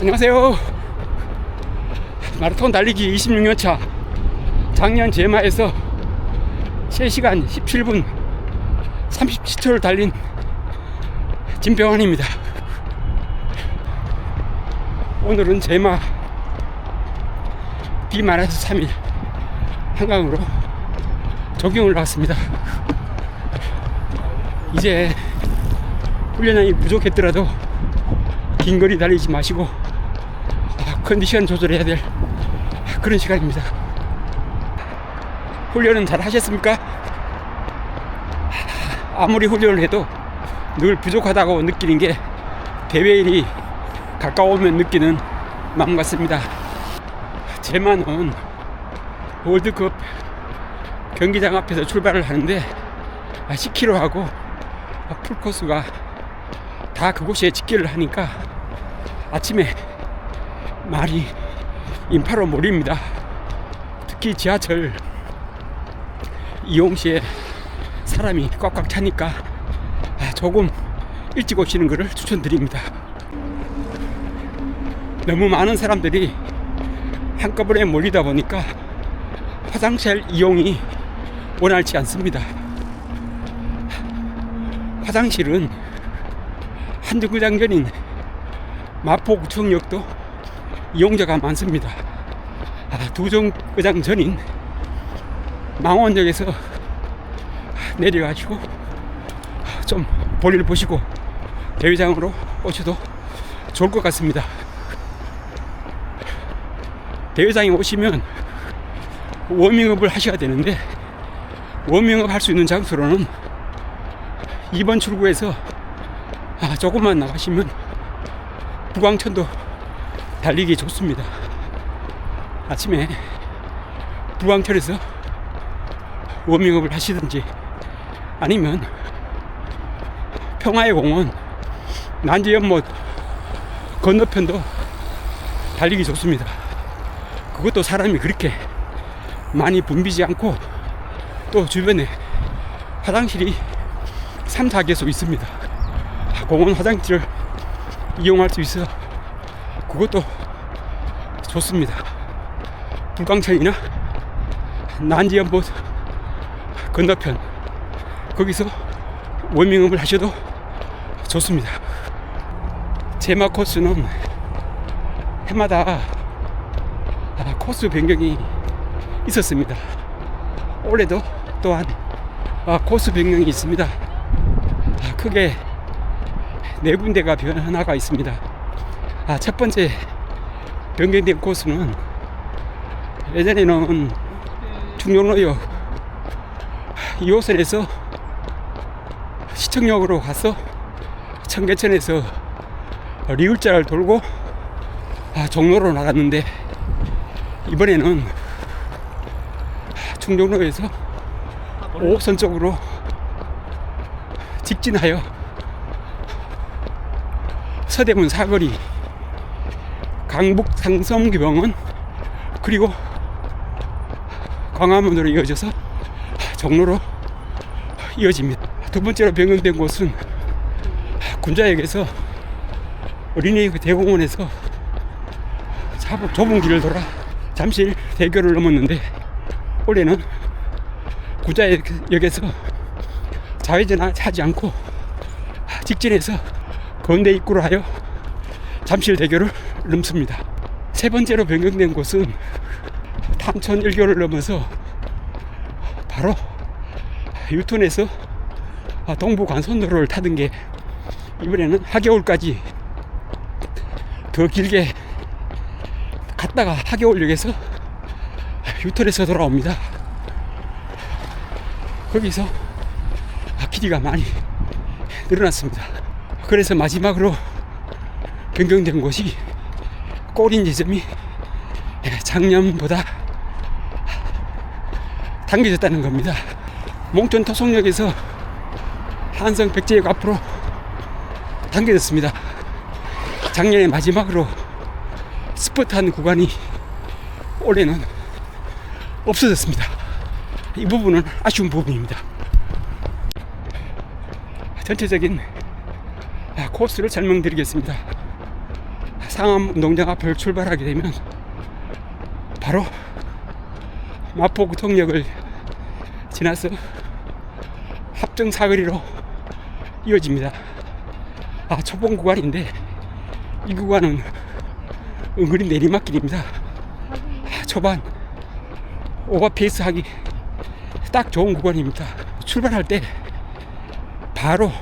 안녕하세요. 마라톤 달리기 26년 차 작년 제마에서 3시간 17분 37초를 달린 진병환입니다. 오늘은 제마 비 많아서 3일 한강으로 조경을 나왔습니다. 이제 훈련량이 부족했더라도 긴 거리 달리지 마시고 아, 컨디션 조절해야 될 그런 시간입니다. 훈련은 잘 하셨습니까? 아무리 훈련을 해도 늘 부족하다고 느끼는 게 대회일이 가까우면 느끼는 마음 같습니다. 제만은 월드컵 경기장 앞에서 출발을 하는데 10km 하고 풀코스가 다 그곳에 집계를 하니까 아침에 말이 인파로 몰립니다. 특히 지하철 이용 시에 사람이 꽉꽉 차니까 아, 조금 일찍 오시는 것을 추천드립니다. 너무 많은 사람들이 한꺼번에 몰리다 보니까 화장실 이용이 원활치 않습니다. 화장실은 한두 구장 전인 마포구청역도 이용자가 많습니다. 아, 두 정거장 전인 망원역에서 내려가지고 좀 볼일 보시고 대회장으로 오셔도 좋을 것 같습니다. 대회장에 오시면 워밍업을 하셔야 되는데 워밍업 할 수 있는 장소로는 2번 출구에서 아, 조금만 나가시면 부광천도 달리기 좋습니다. 아침에 부광천에서 워밍업을 하시든지 아니면 평화의 공원 난지 연못 건너편도 달리기 좋습니다. 그것도 사람이 그렇게 많이 붐비지 않고 또 주변에 화장실이 3, 4개소 있습니다. 공원 화장실을 이용할 수 있어 그것도 좋습니다. 불광천이나 난지연못 건너편 거기서 워밍업을 하셔도 좋습니다. 제마 코스는 해마다 아, 코스 변경이 있었습니다. 올해도 또한 아, 코스 변경이 있습니다. 아, 크게 네 군데가 변화가 있습니다. 아, 첫 번째 변경된 코스는 예전에는 중용로역 2호선에서 시청역으로 가서 청계천에서 리을자를 돌고 아, 종로로 나갔는데 이번에는 충정로에서 5호선 쪽으로 직진하여 서대문 사거리 강북 상성규병원 그리고 광화문으로 이어져서 종로로 이어집니다. 두 번째로 변경된 곳은 군자역에서 어린이 대공원에서 좁은 길을 돌아 잠실 대교를 넘었는데 올해는 구자역에서 좌회전 하지 않고 직진해서 건대 입구로 하여 잠실 대교를 넘습니다. 세 번째로 변경된 곳은 탐천 일교를 넘어서 바로 유턴에서 동부 간선도로를 타던 게 이번에는 하겨울까지 더 길게 갔다가 하겨울역에서 유턴해서 돌아옵니다. 거기서 길이가 많이 늘어났습니다. 그래서 마지막으로 변경된 곳이 꼬린 지점이 작년보다 당겨졌다는 겁니다. 몽촌 토속역에서 한성 백제역 앞으로 당겨졌습니다. 작년에 마지막으로 스포트한 구간이 올해는 없어졌습니다. 이 부분은 아쉬운 부분입니다. 전체적인 코스를 설명드리겠습니다. 상암 운동장 앞을 출발하게 되면 바로 마포구통역을 지나서 합정 사거리로 이어집니다. 아 초봉 구간인데 이 구간은 은근히 내리막길입니다. 아, 초반 오버페이스 하기 딱 좋은 구간입니다. 출발할 때 바로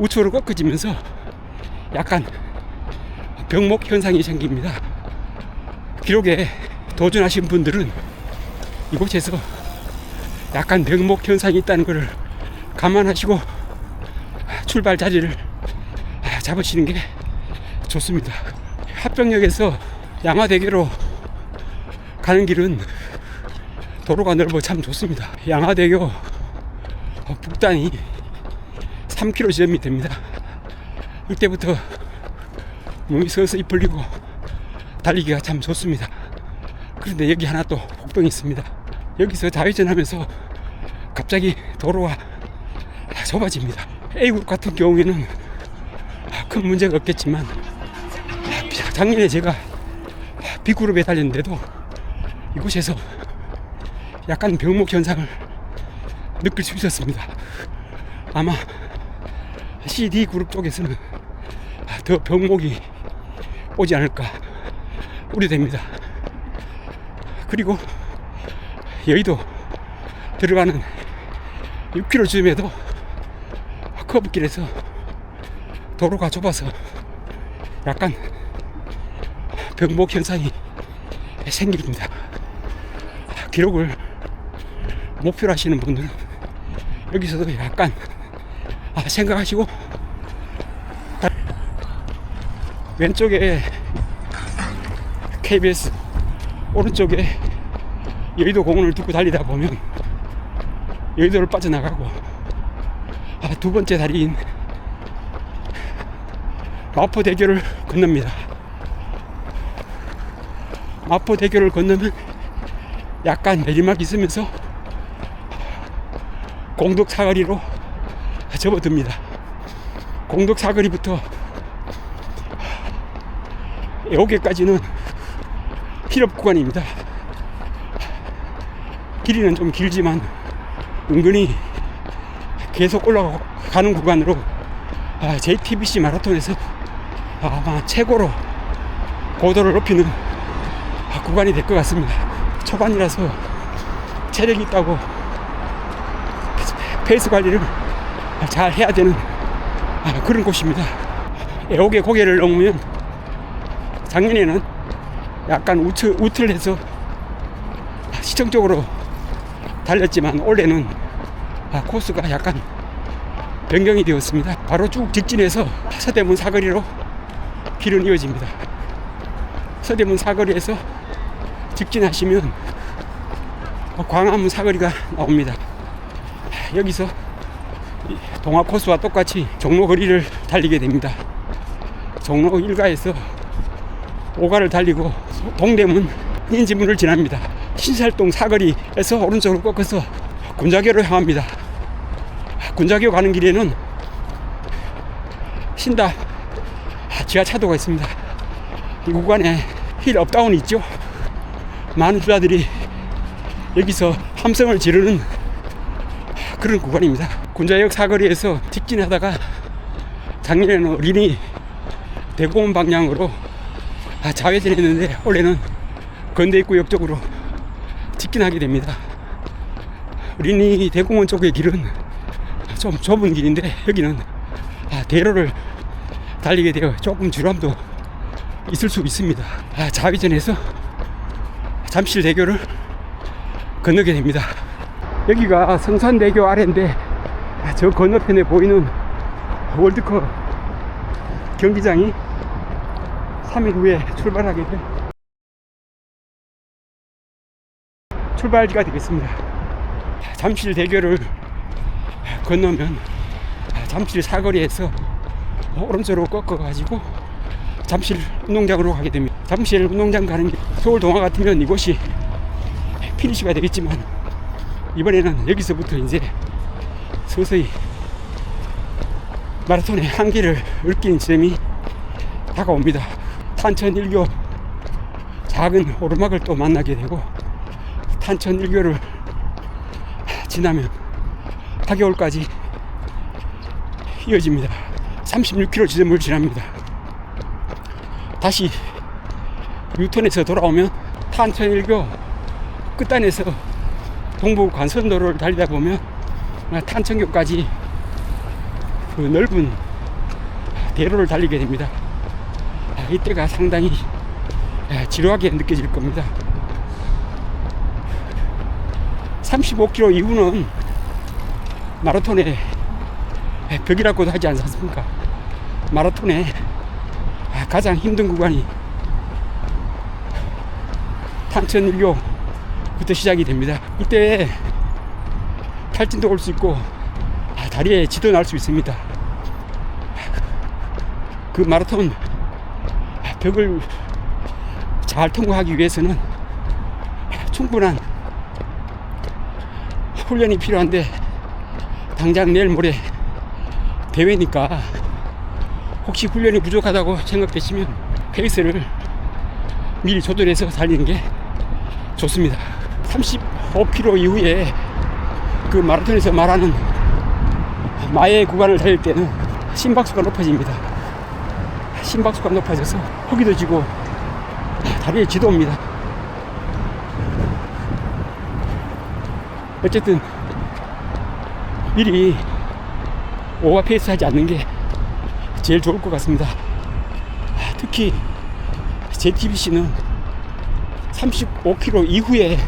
우측으로 꺾어지면서 약간 병목 현상이 생깁니다. 기록에 도전하신 분들은 이곳에서 약간 병목 현상이 있다는 것을 감안하시고 출발 자리를 잡으시는 게 좋습니다. 합정역에서 양화대교로 가는 길은 도로가 넓어 참 좋습니다. 양화대교 북단이 3km 지점이 됩니다. 이때부터 몸이 서서히 풀리고 달리기가 참 좋습니다. 그런데 여기 하나 또 복병이 있습니다. 여기서 좌회전하면서 갑자기 도로가 좁아집니다. A국 같은 경우에는 큰 문제가 없겠지만 작년에 제가 B그룹에 달렸는데도 이곳에서 약간 병목 현상을 느낄 수 있었습니다. 아마 CD 그룹 쪽에서는 더 병목이 오지 않을까 우려됩니다. 그리고 여의도 들어가는 6km 쯤에도 커브길에서 도로가 좁아서 약간 병목 현상이 생깁니다. 기록을 목표로 하시는 분들은 여기서도 약간 아, 생각하시고 왼쪽에 KBS 오른쪽에 여의도 공원을 두고 달리다 보면 여의도를 빠져나가고 아, 두 번째 다리인 마포대교를 건넙니다. 마포대교를 건너면 약간 내리막이 있으면서 공덕 사거리로 접어듭니다. 공덕 사거리부터 애호개까지는 필업 구간입니다. 길이는 좀 길지만 은근히 계속 올라가는 구간으로 아, JTBC 마라톤에서 아마 최고로 고도를 높이는 아, 구간이 될 것 같습니다. 초반이라서 체력이 있다고 페이스 관리를 잘 해야 되는 아, 그런 곳입니다. 애옥의 고개를 넘으면 작년에는 약간 우트, 우트를 해서 시청적으로 달렸지만 올해는 아, 코스가 약간 변경이 되었습니다. 바로 쭉 직진해서 서대문 사거리로 길은 이어집니다. 서대문 사거리에서 직진하시면 광화문 사거리가 나옵니다. 여기서 동화 코스와 똑같이 종로 거리를 달리게 됩니다. 종로 1가에서 5가를 달리고 동대문 인지문을 지납니다. 신살동 사거리에서 오른쪽으로 꺾어서 군자교를 향합니다. 군자교 가는 길에는 신다 지하차도가 있습니다. 이 구간에 힐 업다운이 있죠. 많은 주자들이 여기서 함성을 지르는 그런 구간입니다. 군자역 사거리에서 직진하다가 작년에는 어린이 대공원 방향으로 좌회전했는데 올해는 건대입구역 쪽으로 직진하게 됩니다. 어린이 대공원 쪽의 길은 좀 좁은 길인데 여기는 대로를 달리게 되어 조금 주람도 있을 수 있습니다. 좌회전해서 잠실대교를 건너게 됩니다. 여기가 성산대교 아래인데 저 건너편에 보이는 월드컵 경기장이 3일 후에 출발하게 된 출발지가 되겠습니다. 잠실 대교를 건너면 잠실 사거리에서 오른쪽으로 꺾어가지고 잠실 운동장으로 가게 됩니다. 잠실 운동장 가는 길 서울 동화 같으면 이곳이 피니시가 되겠지만 이번에는 여기서부터 이제 서서히 마라톤의 한계를 느낀 지점이 다가옵니다. 탄천 일교 작은 오르막을 또 만나게 되고 탄천 일교를 지나면 하계울까지 이어집니다. 36km 지점을 지납니다. 다시 유턴해서 돌아오면 탄천 일교 끝단에서 동부 관선도로를 달리다 보면 탄천교까지 그 넓은 대로를 달리게 됩니다. 아, 이때가 상당히 아, 지루하게 느껴질 겁니다. 35km 이후는 마라톤의 벽이라고도 하지 않습니까? 마라톤의 가장 힘든 구간이 탄천 1교부터 시작이 됩니다. 이때 탈진도 올 수 있고 아, 다리에 지도 날 수 있습니다. 그 마라톤 벽을 잘 통과하기 위해서는 충분한 훈련이 필요한데 당장 내일 모레 대회니까 혹시 훈련이 부족하다고 생각되시면 페이스를 미리 조절해서 달리는 게 좋습니다. 35km 이후에 그 마라톤에서 말하는 마의 구간을 달릴 때는 심박수가 높아집니다. 심박수가 높아져서 허기도 지고 다리에 지도 옵니다. 어쨌든 미리 오버페이스 하지 않는 게 제일 좋을 것 같습니다. 특히 JTBC는 35km 이후에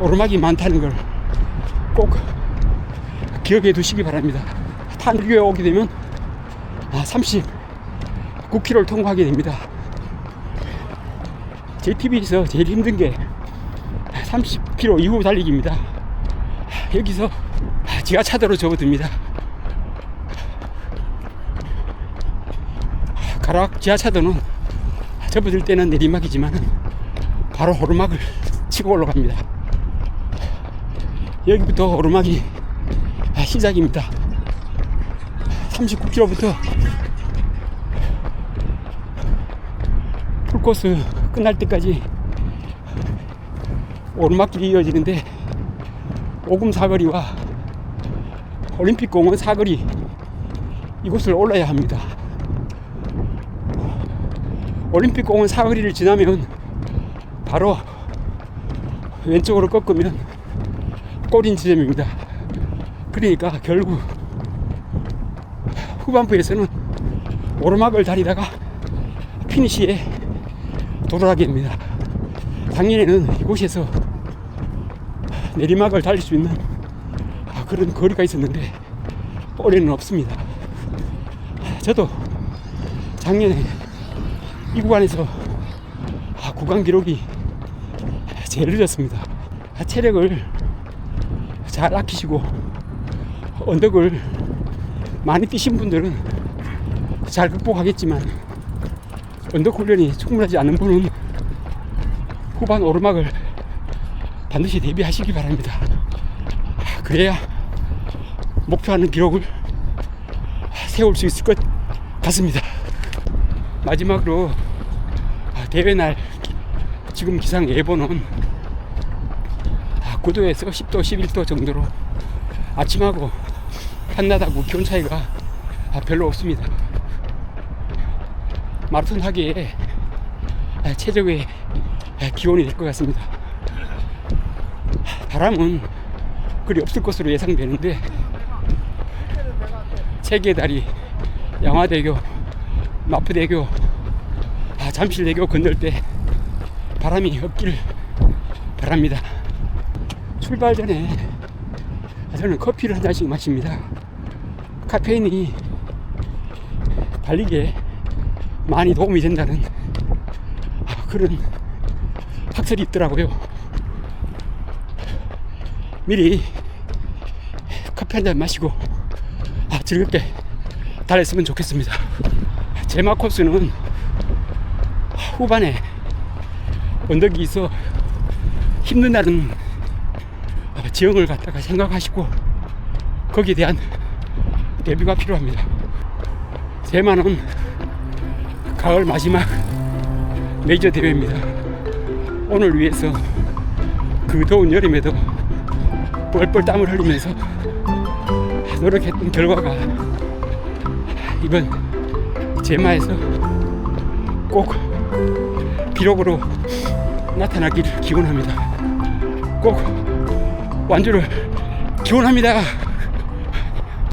오르막이 많다는 걸 꼭 기억해 두시기 바랍니다. 탄교에 오게 되면 39km를 통과하게 됩니다. JTBC에서 제일 힘든 게 30km 이후 달리기입니다. 여기서 지하차도로 접어듭니다. 가락 지하차도는 접어들 때는 내리막이지만 바로 오르막을 치고 올라갑니다. 여기부터 오르막이 시작입니다. 39km부터 풀코스 끝날 때까지 오르막길이 이어지는데 오금 사거리와 올림픽공원 사거리 이곳을 올라야 합니다. 올림픽공원 사거리를 지나면 바로 왼쪽으로 꺾으면 꼬린 지점입니다. 그러니까 결국 후반부에서는 오르막을 다리다가 피니시에 도달하게 됩니다. 작년에는 이곳에서 내리막을 달릴 수 있는 그런 거리가 있었는데 올해는 없습니다. 저도 작년에 이 구간에서 구간 기록이 제일 늦었습니다. 체력을 잘 아끼시고 언덕을 많이 뛰신 분들은 잘 극복하겠지만 언덕 훈련이 충분하지 않은 분은 후반 오르막을 반드시 대비하시기 바랍니다. 그래야 목표하는 기록을 세울 수 있을 것 같습니다. 마지막으로 대회 날 지금 기상 예보는 9도에서 10도, 11도 정도로 아침하고 한낮하고 기온 차이가 별로 없습니다. 마라톤 하기에 최적의 기온이 될 것 같습니다. 바람은 그리 없을 것으로 예상되는데 세계 다리, 양화대교, 마포대교, 아, 잠실대교 건널 때 바람이 없길 바랍니다. 출발 전에 저는 커피를 한 잔씩 마십니다. 카페인이 달리기에 많이 도움이 된다는 그런 학설이 있더라고요. 미리 커피 한 잔 마시고 아, 즐겁게 달렸으면 좋겠습니다. 제마 코스는 후반에 언덕이 있어 힘든 날은 지형을 갖다가 생각하시고 거기에 대한 대비가 필요합니다. 제마는 가을 마지막 메이저 대회입니다. 오늘 위해서 그 더운 여름에도 뻘뻘 땀을 흘리면서 노력했던 결과가 이번 제마에서 꼭 기록으로 나타나기를 기원합니다. 꼭 완주를 기원합니다.